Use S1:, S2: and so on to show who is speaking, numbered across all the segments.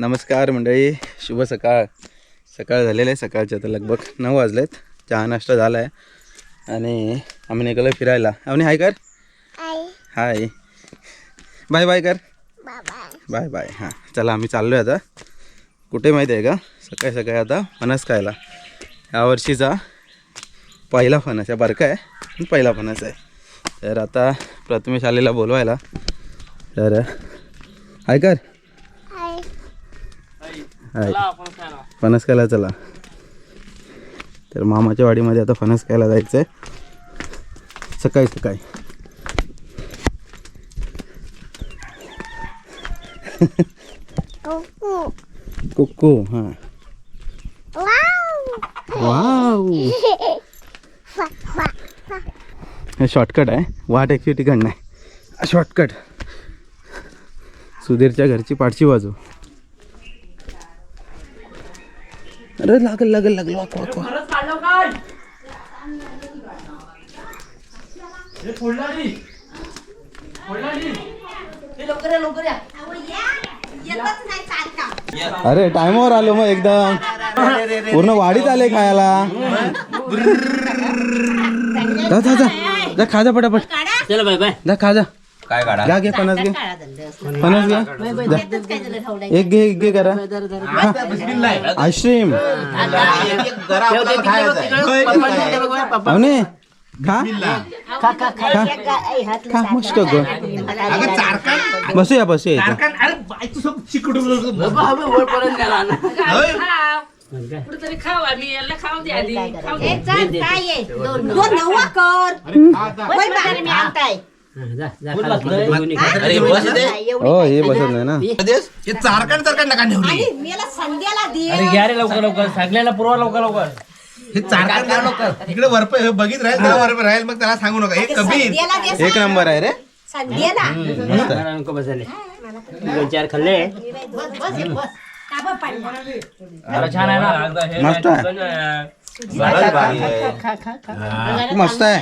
S1: नमस्कार मंडळी शुभ सकाळ. सकाळ झालेलं आहे सकाळचे आता लगभग नऊ वाजलेत. चहा नाश्ता झाला आहे आणि आम्ही निघालो फिरायला. आम्ही हाय कर. हाय. बाय बाय कर. Bye bye. हां चला आम्ही चाललो आहे आता. कुठे माहिती आहे का? सकाळी सकाळी आता फणस खायला. या वर्षीचा पहिला फणस आहे बरका आहे पहिला फणस आहे. तर आता प्रथमेश आलेला बोलवायला. तर हाय कर. हाय फणस खायला चला. तर मामाच्या वाडीमध्ये आता फणस खायला जायचं आहे सकाळी. सकाळी कुक्कू हां. वाव. हे शॉर्टकट आहे. वाट ॲक्च्युली तिकडनं आहे. शॉर्टकट सुधीरच्या घरची पाठची बाजू. अरे लागल लागल लागल. वाक वाक. वाक अरे टायमावर आलो मग एकदम. पूर्ण वाडीत आले खायला. जा जा जा. जा खा जा पटापट.
S2: चला बाय बाय
S1: जा खा जा.
S3: काय काढा?
S1: घ्या घे. फणस घे फणस घ्या. एक घे एक घे करा. आईस्क्रीम. अवने खा. खा खा मस्त ग. बसूया बसूया इथं.
S4: कुठेतरी खाऊ आम्ही. याला खाऊ दे आधी. खाऊ दे.
S5: दोन नवा कर. होय बा, मी आणताय.
S3: अरे बस इथे.
S1: हो हे बसत नाही ना.
S3: हे चारकण चारकण नका ठेवली
S5: आणि मला संध्याला दे.
S2: अरे घ्या रे लवकर लवकर. सगळ्याला पुरवा लवकर लवकर.
S3: हे चारकण लवकर. इकडे वरप हे बघित राहील त्याला वरप राहील मग त्याला सांगू नका. हे कबीर.
S5: संध्याला दे
S1: एक नंबर आहे रे.
S5: संध्याला.
S1: मस्त. आहे.
S2: नको बसले दोन चार खाल्ले.
S5: बस बस बस.
S1: मस्त आहे. मस्त आहे.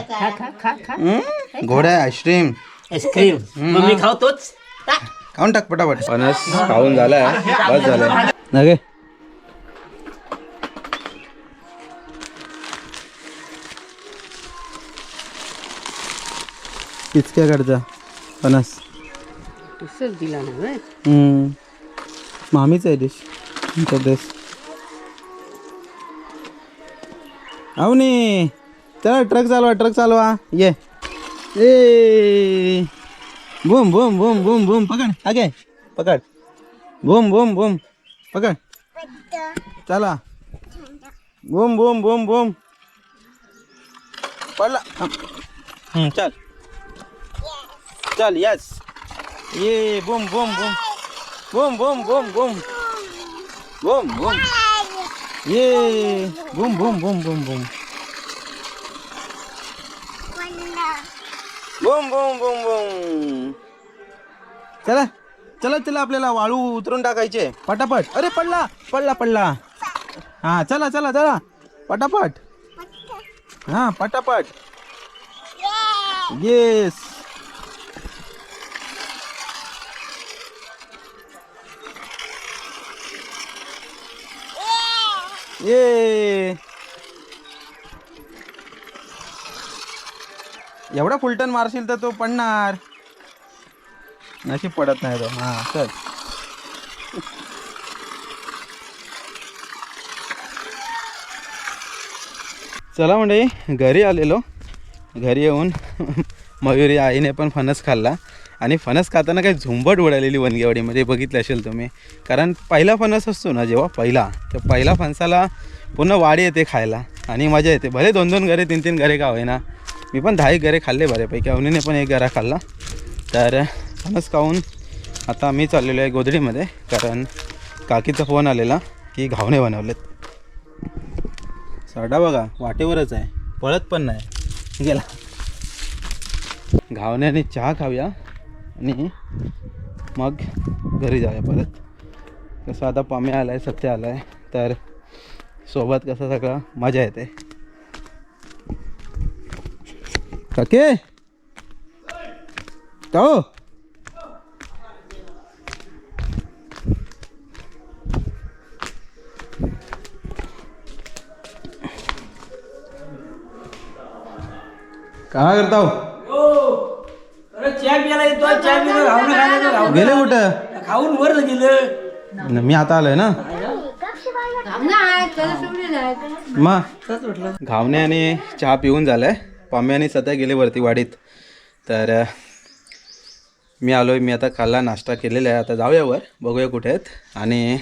S1: घोडे आईस्क्रीम.
S2: आईस्क्रीम. मग खाऊ तोच?
S1: खाऊन टाक पटापट. फणस खाऊन झालाय. बस झालं नगे. इतक्या कडचा फणस.
S2: दिला ना
S1: मामीच आहे डिश तुमचा देश अवनी चला ट्रक चालवा ट्रक चालवा. ये. ए. Boom Bum boom boom Bum पकड. आगे पकड. बूम बूम बूम पकड. चला. Boom boom boom boom. पडला. चल. चल यस ये boom boom boom. Boom boom boom boom. Boom boom. ये boom boom boom boom boom. Boom boom boom boom. चला चला चला आपल्याला वाळू उतरून टाकायचे. पटापट. अरे पडला पडला पडला. हा चला चला चला. पटापट. हा पटापट. येस ये. एवढा फुलटन मारशील तर तो पडणार. नशीब पडत नाही तो. हा चल. चला म्हणजे घरी आलेलो. घरी येऊन मयुरी आईने पण फणस खाल्ला. आणि फणस खाताना काही झुंबट उडालेली वनगेवाडीमध्ये बघितलं असेल तुम्ही. कारण पहिला फणस असतो ना जेव्हा पहिला तर पहिला फणसाला पूर्ण वाडी येते खायला आणि मजा येते. भले दोन दोन घरे तीन तीन घरे का होईना. मी पण दहा एक घरे खाल्ले बऱ्यापैकी. अवनीने पण एक घरा खाल्ला. तर फणस खाऊन आता मी चाललेलो आहे गोधडीमध्ये कारण काकीचा फोन आलेला की घावणे बनवलेत. सरडा बघा वाटेवरच आहे. पळत पण नाही. गेला. घावण्याने चहा खाऊया. आणि मग घरी जाऊया परत. कसं आता पामे आला आहे सत्य आला आहे तर सोबत कसं सगळं मजा येते. काके! का हो? काय करता हो?
S2: अरे चहा प्यायला येतो चहा पिला राहून खायला राहून
S1: गेले कुठं?
S2: खाऊन वर गेलं.
S1: न, मी आता आलोय ना. मग घावणे आणि चहा पिऊन झालाय. पाम्या आणि सध्या गेले वरती वाडीत. तर अ, मी आलोय मी आता खाल्ला नाश्ता केलेला आहे. आता जाऊया वर बघूया कुठे आहेत. आणि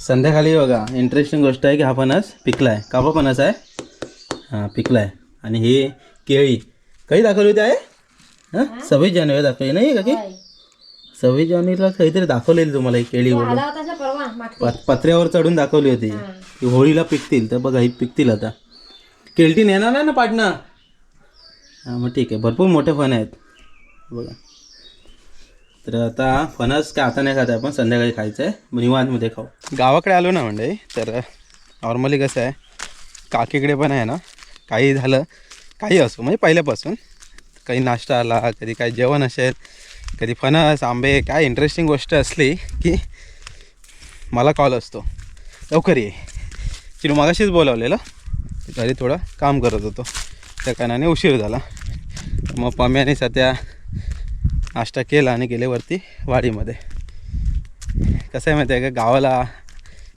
S1: संध्याकाळी बघा इंटरेस्टिंग गोष्ट आहे की हा फणस पिकला आहे का बा फणस आहे? हां पिकला आहे आणि ही केळी. काही दाखवली होती आहे हां? सव्वीस जानेवारी दाखवली नाही का की सव्वीस जानेवारीला काहीतरी दाखवलेली तुम्हाला ही केळी बोलून पत- पत्र्यावर चढून दाखवली होती. की होळीला पिकतील तर बघा ही पिकतील आता. केळटी नेणार नाही ना पाडणं हां मग ठीक आहे. भरपूर मोठे फण आहेत. बघा. तर आता फणस काय आता नाही खात आहे आपण संध्याकाळी खायचं आहे निवांतमध्ये खाऊ. गावाकडे आलो ना म्हणजे तर नॉर्मली कसं आहे काकीकडे पण आहे ना. काही झालं काही असो म्हणजे पहिल्यापासून. काही नाश्ता आला कधी काही जेवण असेल कधी फणस आंबे काय इंटरेस्टिंग गोष्ट असली की मला कॉल असतो. लवकर ये. चिरू मागाशीच बोलावलेलं. घरी थोडं काम करत होतो. त्या कारणाने उशीर झाला. मग पम्याने सध्या नाश्ता केला आणि गेले वरती वाडीमध्ये. कसं आहे माहिती आहे का गावाला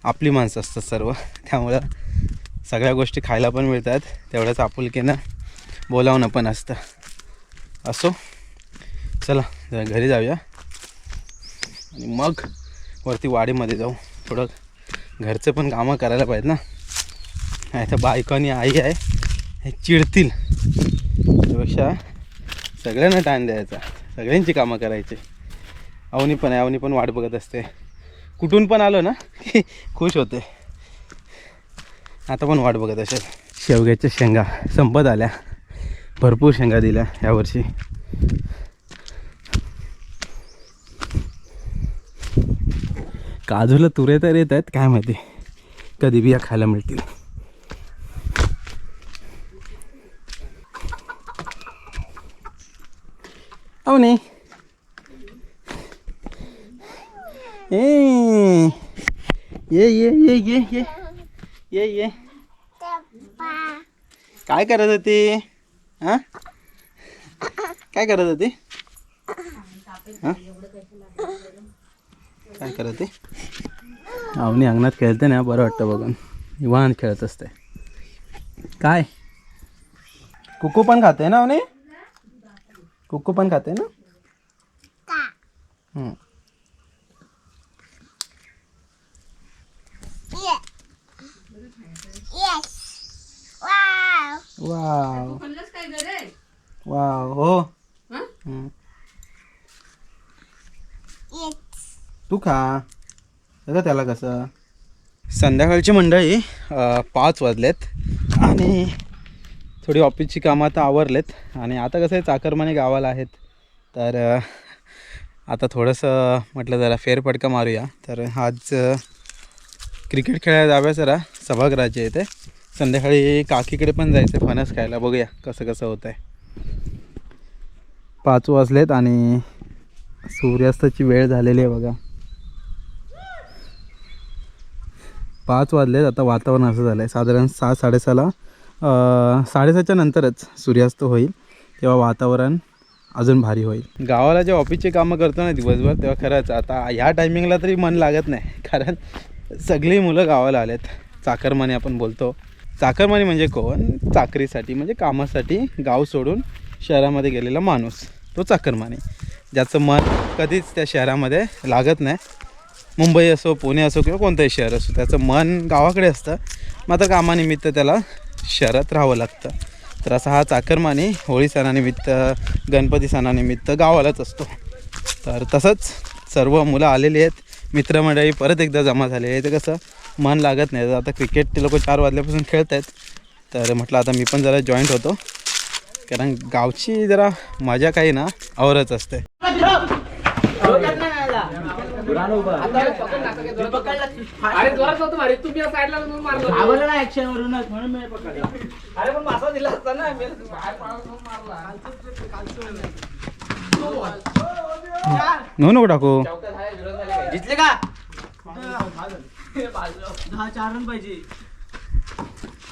S1: आपली माणसं असतात सर्व. त्यामुळं सगळ्या गोष्टी खायला पण मिळतात. तेवढंच आपुलकीनं बोलावणं पण असतं. असो. चला जरा घरी जाऊया. आणि मग वरती वाडीमध्ये जाऊ. थोडं घरचं पण कामं करायला पाहिजेत ना. नाही तर बायको आणि आई आहे हे चिडतील. त्यापेक्षा सगळ्यांना टाईम द्यायचा. सगळ्यांची कामं करायची. अवनी पण आहे अवनी पण वाट बघत असते. कुठून पण आलो ना की खुश होते. आता पण वाट बघत असेल. शेवग्याच्या शेंगा संपत आल्या. भरपूर शेंगा दिल्या यावर्षी. काजूला तुरे तर येत आहेत काय माहिती. कधी बिया खायला मिळतील. अहो नाही ए ये ये ये ये ये ये ये. काय करत होती? हां? काय करत होती? हां? काय करत होती? अवनी अंगणात खेळते ना बरं वाटतं बघून. वाहन खेळत असते. काय? कुकू पण खाते ना अवनी कुकू पण खाते ना हम्म. वाव वाव हो. तू खा. त्याला कसं? संध्याकाळची मंडळी अं, पाच वाजलेत आणि थोडी ऑफिसची कामं आता आवरलेत आणि आता कसं आहे चाकरमाने गावाला आहेत. तर अं, आता थोडंसं म्हटलं जरा फेरफटका मारूया. तर आज अं, क्रिकेट खेळायला जाऊया जरा. सभागृहाचे इथे. संध्याकाळी काकीकडे पण जायचं फणस खायला. बघूया कसं कसं होतं आहे पाच वाजलेत आणि सूर्यास्ताची वेळ झालेली आहे बघा. पाच वाजलेत आता वातावरण असं झालं आहे साधारण सहा साडेसहाला साडेसहाच्या नंतरच सूर्यास्त होईल. तेव्हा वातावरण अजून भारी होईल. गावाला जे ऑफिसचे कामं करतो ना दिवसभर तेव्हा खरंच आता ह्या टायमिंगला तरी मन लागत नाही. कारण सगळी मुलं गावाला आलेत. चाकरमाने आपण बोलतो. चाकरमानी म्हणजे कोण? चाकरीसाठी म्हणजे कामासाठी गाव सोडून शहरामध्ये गेलेला माणूस. तो चाकरमानी ज्याचं मन कधीच त्या शहरामध्ये लागत नाही. मुंबई असो पुणे असो किंवा कोणतंही शहर असो त्याचं मन गावाकडे असतं. मात्र कामानिमित्त त्याला शहरात राहावं लागतं. तर असा हा चाकरमानी होळी सणानिमित्त गणपती सणानिमित्त गावालाच असतो. तर तसंच सर्व मुलं आलेली आहेत. मित्रमंडळी परत एकदा जमा झालेली आहे. ते कसं? मन लागत नाही. तर आता क्रिकेट ते लोक चार वाजल्यापासून खेळत आहेत तर म्हटलं आता मी पण जरा जॉईंट होतो. कारण गावची जरा मजा काही ना आवरच असते. नको टाकू.
S2: जितले का? चार रन पाहिजे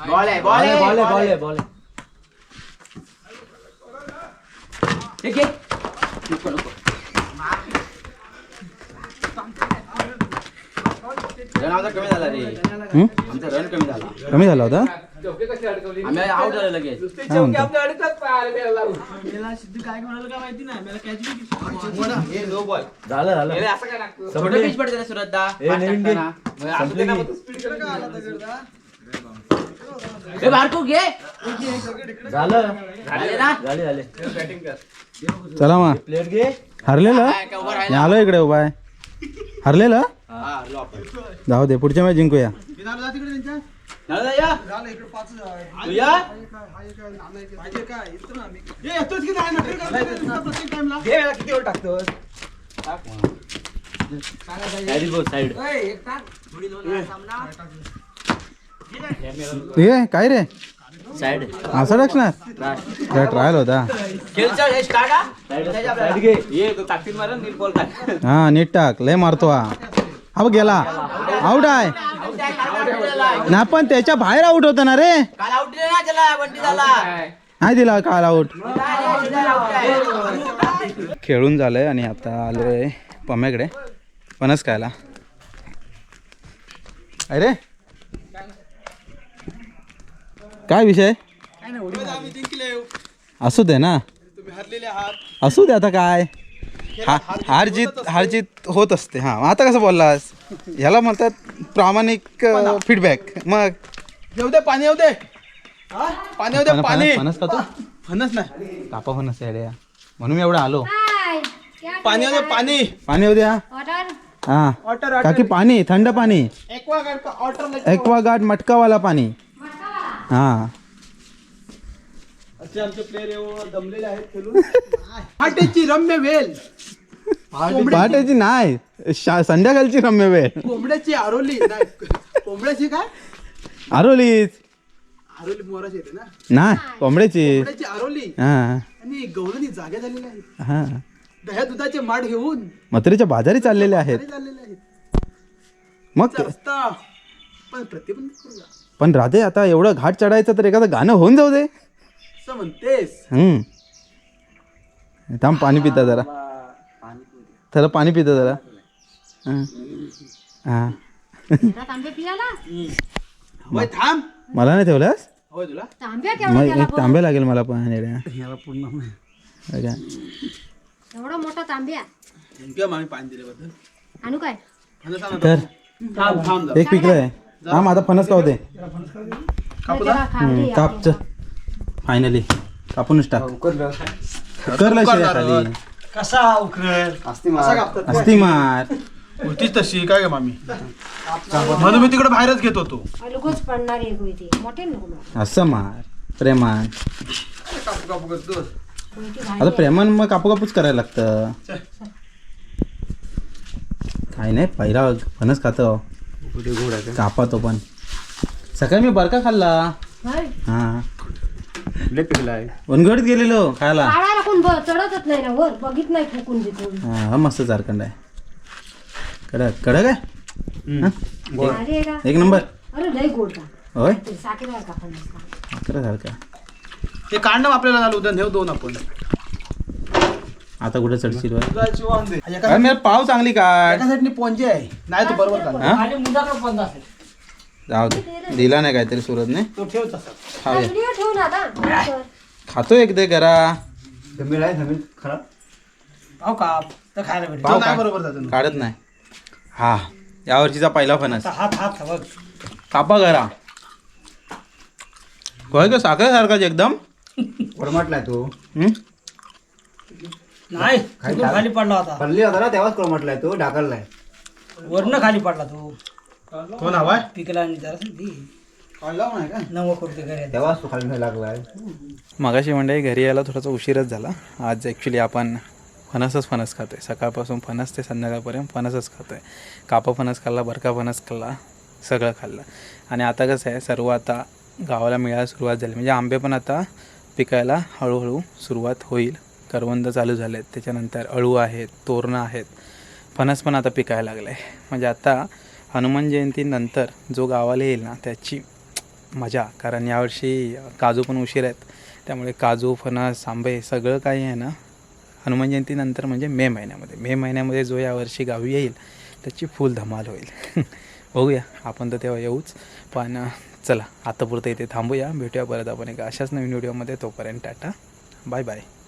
S2: बॉल आहे बॉल आहे बॉल आहे बॉल आहे बॉल आहे रन कमी झाला रे. आमचा रन कमी झाला.
S1: कमी झाला होता?
S2: आम्ही आउट झालो लगेच. झालं झालं. छोटं pitch पडते रे सुरत दा. ए बारको घे. झालं. झाले ना? झाले झाले.
S1: चला मग
S2: प्लेट घे.
S1: हरलेलं? मी आलो इकडे उभा आहे. हरलेलं?
S2: हा आपण.
S1: जाऊ दे पुढच्या मॅच जिंकूया.
S2: झालं या तू या Very good side.
S1: ये काय रे
S2: Side.
S1: असं टाकणार काय ट्रायल होता
S2: खेळ चल, हे हा. Side घे. ये तो टाकतील मारा नीट बॉल टाक
S1: हा नीट टाक लय मारतो हा हा बघ गेला आउट आहे ना पण त्याच्या बाहेर आउट होता ना रे.
S2: काल आउट दिले ना त्याला बंटी झाला.
S1: नाही दिला काल आउट खेळून झालंय आणि आता आलोय पम्याकडे. फणस खायला. अरे काय विषय? असू दे ना. असू दे आता काय? हा हार जीत हार जीत होत असते हा. आता कसं बोललास? ह्याला म्हणतात प्रामाणिक फीडबॅक मग?
S3: येऊ दे पाणी येऊ दे. हा? पाणी येऊ दे पाणी.
S1: फणस खातो
S3: फणस नाही.
S1: कापा फणस आहे रे म्हणून मी एवढं आलो.
S3: पाणी येऊ दे पाणी.
S1: पाणी येऊ द्या हा.
S3: वॉटर
S1: काकी पाणी थंड पाणी.
S3: एक्वा
S1: एक्वागार्ड मटकावाला पाणी. हा.
S3: असे आमचे प्लेअर दमलेले आहेत खेळून. फाटेची रम्य वेल.
S1: पहाटेची नाही शा- संध्याकाळची रम्य वेळ
S3: कोंबड्याची आरोली नाही कोंबड्याची काय?
S1: आरोलीच.
S3: आरोली मोराची येते ना?
S1: नाही कोंबड्याची.
S3: कोंबड्याची आरोली.
S1: हा.
S3: आणि गवळणी जागे झालेले आहेत
S1: हा.
S3: दह्या दुधाचे माठ घेऊन.
S1: मथुरेच्या बाजारी चाललेले आहेत.
S3: घरी चाललेले आहेत.
S1: मग ते-
S3: रस्ता. पण प्रतिबंध करूया.
S1: पण राधे आता एवढं घाट चढायचं तर एखादं गाणं होऊन जाऊ दे.
S3: असं म्हणतेस
S1: हम्म. थांब पाणी पिता जरा. त्याला पाणी पिता जरा. हा. हा.
S5: तांबे पियाला?
S3: होय थांब.
S1: मला नाही ठेवलंस
S3: होय तुला?
S5: तांब्या
S1: मग
S5: केला
S1: एक लागेल मला पण येड्या.
S3: याला पूर्ण
S1: होय का?
S5: एवढा मोठा तांब्या.
S3: किंवा मामी पाणी दिल्याबद्दल.
S5: आणू काय?
S1: तर.
S3: थांब थांब जरा.
S1: एक पिकलंय हा माझा फणस काव दे. कापच फायनली कापूनच टाक. करला शिऱ्या खाली
S3: कसा उकरेल? काय?
S1: असती मार.
S3: होतीच तशी. काय ग मामी? म्हणून मी तिकडे बाहेरच घेत होतो
S5: अलगोच पडणार एक होती मोठे नको मला.
S1: असं मार. प्रेमान.
S3: कापू कापू करतो
S5: कोणती
S1: आता प्रेमान मग कापू कापूच करायला लागतं. काय नाही पहिला फणस खातो. कापा तो पण. सकाळी मी बरका खाल्ला.
S5: होय.
S1: हा. वनगडीत गेलेलो खायला.
S5: काढायला कोण ब- चढतच नाही ना वर. बघित नाही फुकून देतो
S1: हा हा मस्त झारखंड आहे. कडक कडक आहे?
S5: अरे का?
S1: एक नंबर.
S5: अरे लय गोड का?
S1: होय?
S5: ते साखर आहे का फणस का?
S1: अकरा सारखा
S3: ते कांड आपल्याला झालं उद्या नेऊ दोन आपण.
S1: आता कुठे चढशील अरे मेरा पाव चांगली काढ.
S3: साईडनी पोंजे आहे. नाही तो बरोबर.
S1: हा?
S2: आणि असेल
S1: जाऊ दे. दिला नाही काहीतरी सुरतने. खाऊया
S5: आता.
S1: खातो एक दे करा
S3: पाव काप. तर खायला भेटेल.
S1: पाव
S3: तो नाही
S1: काप.
S3: बरोबर जातो
S1: काढत नाही. हा या वर्षीचा पहिला फणस.
S3: हात हात बघ.
S1: कापा करा होय का साखर सारखाच एकदम.
S6: कोरमटलाय तू.
S1: हम्म?
S2: नाही खाली पडला होता.
S6: पडली होता ना तेव्हाच कोरमटलाय तू ढाकललाय.
S2: वरनं खाली पडला तो.
S3: तो नाव आहे
S2: पिकला आणि जरा
S3: काढला नाही का?
S2: नवं करते घरी
S6: खाली लागलाय
S1: मगाशी मंडळी घरी यायला थोडासा उशीरच झाला. आज ॲक्च्युली आपण फणसच फणस खातोय. सकाळपासून फणस ते संध्याकाळपर्यंत फणसच खातोय. कापा फणस खाल्ला बरका फणस खाल्ला सगळं खाल्लं. आणि आता कसं आहे सर्व आता गावाला मिळायला सुरुवात झाली. म्हणजे आंबे पण आता पिकायला हळूहळू सुरुवात होईल. करवंद चालू झाले आहेत त्याच्यानंतर अळू आहेत तोरणं आहेत. फणस पण आता पिकायला लागलं आहे म्हणजे आता हनुमान जयंतीनंतर जो गावाला येईल ना त्याची मजा. कारण यावर्षी काजू पण उशीर आहेत. त्यामुळे काजू फणस आंबे सगळं काही आहे ना हनुमान जयंतीनंतर म्हणजे मे महिन्यामध्ये. मे महिन्यामध्ये जो यावर्षी गावी येईल त्याची फुल धमाल होईल. बघूया. आपण तर तेव्हा येऊच. पण चला आतापुरतं इथे थांबूया. भेटूया परत आपण एका अशाच नवीन व्हिडिओमध्ये. तोपर्यंत टाटा. Bye bye.